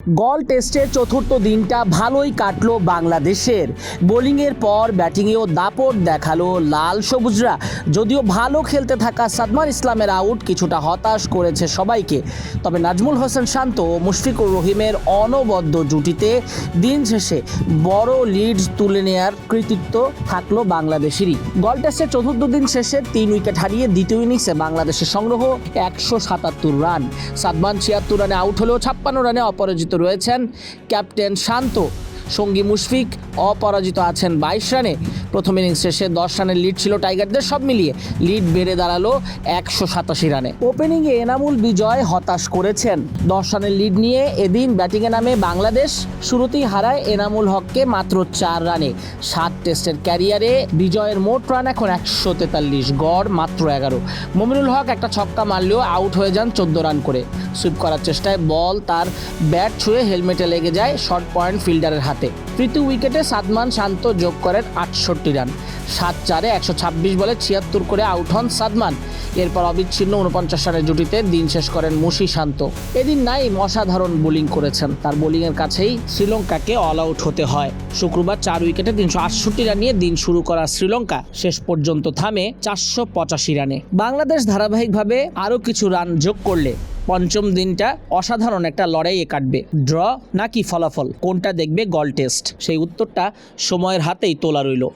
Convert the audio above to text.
গল টেস্টের চতুর্থ দিনটা ভালোই কাটলো বাংলাদেশের। বোলিংয়ের পর ব্যাটিংয়েও দাপট দেখাল লাল সবুজরা। যদিও ভালো খেলতে থাকা সাদমান ইসলামের আউট কিছুটা হতাশ করেছে সবাইকে। তবে নাজমুল হোসেন শান্ত ও মুশফিকুর রহিমের অনবদ্য জুটিতে দিন শেষে বড় লিড তুলে নেয়ার কৃতিত্ব থাকল বাংলাদেশেরই। গল টেস্টের চতুর্থ দিন শেষে তিন উইকেট হারিয়ে দ্বিতীয় ইনিংসে বাংলাদেশের সংগ্রহ একশো সাতাত্তর রান। সাদমান ছিয়াত্তর রানে আউট হলেও ছাপ্পান্ন রানে অপরাজিত রয়েছেন ক্যাপ্টেন শান্ত। সঙ্গী মুশফিক অপরাজিত আছেন বাইশ রানে। প্রথম ইনিংস শেষে দশ রানের লিড ছিল টাইগারদের, সব মিলিয়ে লিড বেড়ে দাঁড়াল একশো সাতাশি রানে। ওপেনিংয়ে এনামুল বিজয় হতাশ করেছেন। দশ রানের লিড নিয়ে এদিন ব্যাটিংয়ে নামে বাংলাদেশ, শুরুতেই হারায় এনামুল হককে মাত্র চার রানে। সাত টেস্টের ক্যারিয়ারে বিজয়ের মোট রান এখন একশো তেতাল্লিশ গড়, মাত্র এগারো। মমিনুল হক একটা ছক্কা মারলেও আউট হয়ে যান চোদ্দ রান করে। সুইপ করার চেষ্টায় বল তার ব্যাট ছুঁয়ে হেলমেটে লেগে যায় শর্ট পয়েন্ট ফিল্ডারের হাতে। তৃতীয় উইকেটে সাদমান শান্ত যোগ করেন আটষট্টি রান। সাত চারে একশো ছাব্বিশ বলে ছিয়াত্তর করে আউট হন সাদমান। এরপর অবিচ্ছিন্ন উনপঞ্চাশ রানের জুটিতে দিন শেষ করেন মুশি শান্ত। এদিন নাইম অসাধারণ বোলিং করেছেন। তার বোলিংয়ের কাছেই শ্রীলঙ্কাকে অল আউট হতে হয়। শুক্রবার চার উইকেটে তিনশো আটষট্টি রান নিয়ে দিন শুরু করা শ্রীলঙ্কা শেষ পর্যন্ত থামে চারশো পঁচাশি রানে। বাংলাদেশ ধারাবাহিকভাবে আরও কিছু রান যোগ করলে পঞ্চম দিনটা অসাধারণ একটা লড়াইয়ে কাটবে। ড্র নাকি ফলাফল? কোনটা দেখবে? গল টেস্ট। সেই উত্তরটা সময়ের হাতেই তোলা রইল।